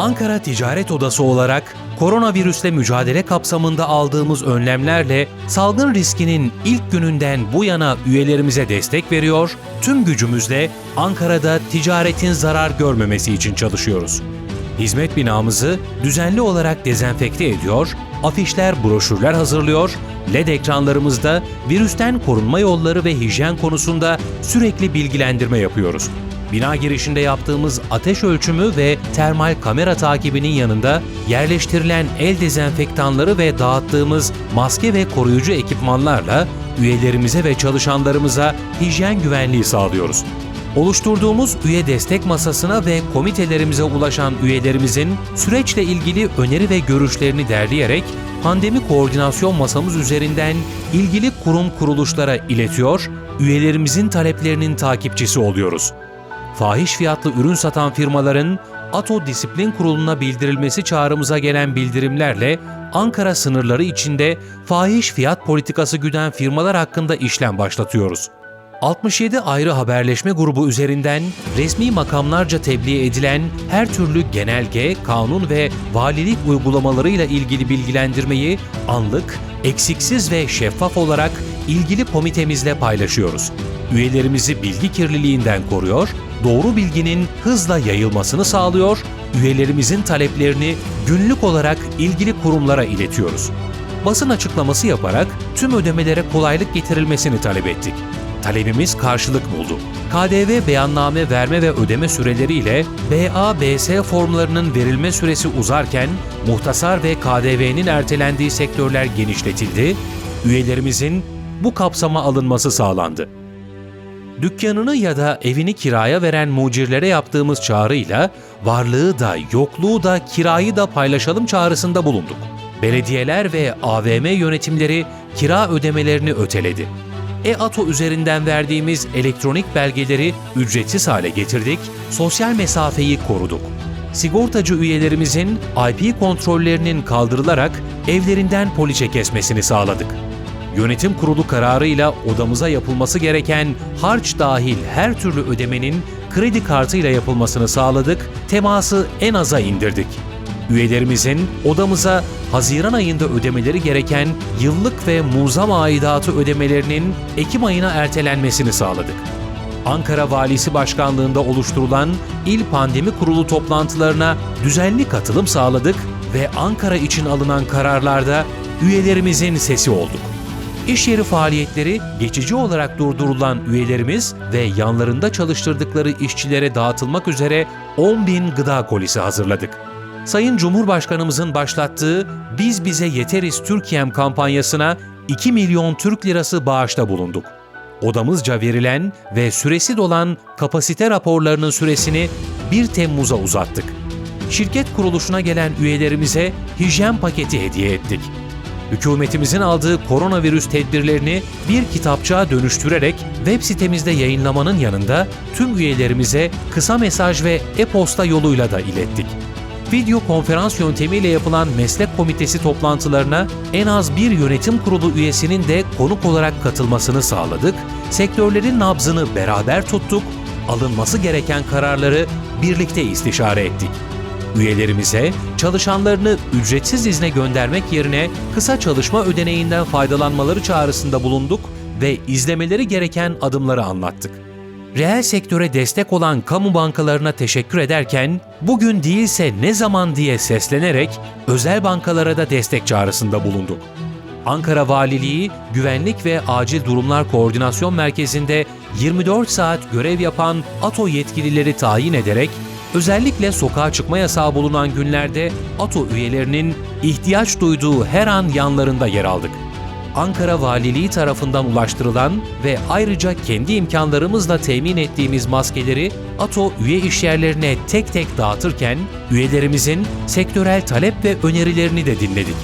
Ankara Ticaret Odası olarak koronavirüsle mücadele kapsamında aldığımız önlemlerle salgın riskinin ilk gününden bu yana üyelerimize destek veriyor, tüm gücümüzle Ankara'da ticaretin zarar görmemesi için çalışıyoruz. Hizmet binamızı düzenli olarak dezenfekte ediyor, afişler, broşürler hazırlıyor, LED ekranlarımızda virüsten korunma yolları ve hijyen konusunda sürekli bilgilendirme yapıyoruz. Bina girişinde yaptığımız ateş ölçümü ve termal kamera takibinin yanında yerleştirilen el dezenfektanları ve dağıttığımız maske ve koruyucu ekipmanlarla üyelerimize ve çalışanlarımıza hijyen güvenliği sağlıyoruz. Oluşturduğumuz üye destek masasına ve komitelerimize ulaşan üyelerimizin süreçle ilgili öneri ve görüşlerini derleyerek pandemi koordinasyon masamız üzerinden ilgili kurum kuruluşlara iletiyor, üyelerimizin taleplerinin takipçisi oluyoruz. Fahiş fiyatlı ürün satan firmaların ATO Disiplin Kurulu'na bildirilmesi çağrımıza gelen bildirimlerle Ankara sınırları içinde fahiş fiyat politikası güden firmalar hakkında işlem başlatıyoruz. 67 ayrı haberleşme grubu üzerinden resmi makamlarca tebliğ edilen her türlü genelge, kanun ve valilik uygulamalarıyla ilgili bilgilendirmeyi anlık, eksiksiz ve şeffaf olarak ilgili komitemizle paylaşıyoruz. Üyelerimizi bilgi kirliliğinden koruyor, doğru bilginin hızla yayılmasını sağlıyor, üyelerimizin taleplerini günlük olarak ilgili kurumlara iletiyoruz. Basın açıklaması yaparak tüm ödemelere kolaylık getirilmesini talep ettik. Talebimiz karşılık buldu. KDV beyanname verme ve ödeme süreleriyle BA-BS formlarının verilme süresi uzarken muhtasar ve KDV'nin ertelendiği sektörler genişletildi, üyelerimizin bu kapsama alınması sağlandı. Dükkanını ya da evini kiraya veren mucirlere yaptığımız çağrıyla varlığı da yokluğu da kirayı da paylaşalım çağrısında bulunduk. Belediyeler ve AVM yönetimleri kira ödemelerini öteledi. E-Ato üzerinden verdiğimiz elektronik belgeleri ücretsiz hale getirdik, sosyal mesafeyi koruduk. Sigortacı üyelerimizin IP kontrollerinin kaldırılarak evlerinden poliçe kesmesini sağladık. Yönetim kurulu kararıyla odamıza yapılması gereken harç dahil her türlü ödemenin kredi kartıyla yapılmasını sağladık, teması en aza indirdik. Üyelerimizin odamıza Haziran ayında ödemeleri gereken yıllık ve muzam aidatı ödemelerinin Ekim ayına ertelenmesini sağladık. Ankara Valisi Başkanlığında oluşturulan İl Pandemi Kurulu toplantılarına düzenli katılım sağladık ve Ankara için alınan kararlarda üyelerimizin sesi olduk. İş yeri faaliyetleri geçici olarak durdurulan üyelerimiz ve yanlarında çalıştırdıkları işçilere dağıtılmak üzere 10 bin gıda kolisi hazırladık. Sayın Cumhurbaşkanımızın başlattığı Biz Bize Yeteriz Türkiye'm kampanyasına 2 milyon Türk lirası bağışta bulunduk. Odamızca verilen ve süresi dolan kapasite raporlarının süresini 1 Temmuz'a uzattık. Şirket kuruluşuna gelen üyelerimize hijyen paketi hediye ettik. Hükümetimizin aldığı koronavirüs tedbirlerini bir kitapçığa dönüştürerek web sitemizde yayınlamanın yanında tüm üyelerimize kısa mesaj ve e-posta yoluyla da ilettik. Video konferans yöntemiyle yapılan meslek komitesi toplantılarına en az bir yönetim kurulu üyesinin de konuk olarak katılmasını sağladık, sektörlerin nabzını beraber tuttuk, alınması gereken kararları birlikte istişare ettik. Üyelerimize çalışanlarını ücretsiz izne göndermek yerine kısa çalışma ödeneğinden faydalanmaları çağrısında bulunduk ve izlemeleri gereken adımları anlattık. Reel sektöre destek olan kamu bankalarına teşekkür ederken bugün değilse ne zaman diye seslenerek özel bankalara da destek çağrısında bulunduk. Ankara Valiliği Güvenlik ve Acil Durumlar Koordinasyon Merkezi'nde 24 saat görev yapan ATO yetkilileri tayin ederek özellikle sokağa çıkma yasağı bulunan günlerde ATO üyelerinin ihtiyaç duyduğu her an yanlarında yer aldık. Ankara Valiliği tarafından ulaştırılan ve ayrıca kendi imkanlarımızla temin ettiğimiz maskeleri ATO üye işyerlerine tek tek dağıtırken üyelerimizin sektörel talep ve önerilerini de dinledik.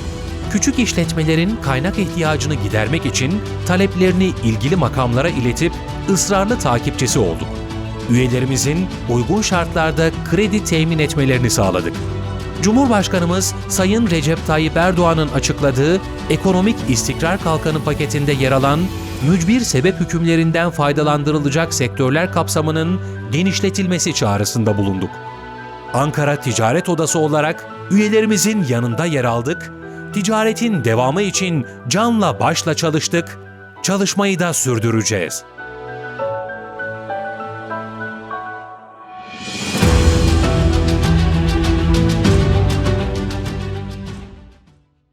Küçük işletmelerin kaynak ihtiyacını gidermek için taleplerini ilgili makamlara iletip ısrarlı takipçisi olduk. Üyelerimizin uygun şartlarda kredi temin etmelerini sağladık. Cumhurbaşkanımız Sayın Recep Tayyip Erdoğan'ın açıkladığı Ekonomik İstikrar Kalkanı paketinde yer alan mücbir sebep hükümlerinden faydalandırılacak sektörler kapsamının genişletilmesi çağrısında bulunduk. Ankara Ticaret Odası olarak üyelerimizin yanında yer aldık. Ticaretin devamı için canla başla çalıştık. Çalışmayı da sürdüreceğiz.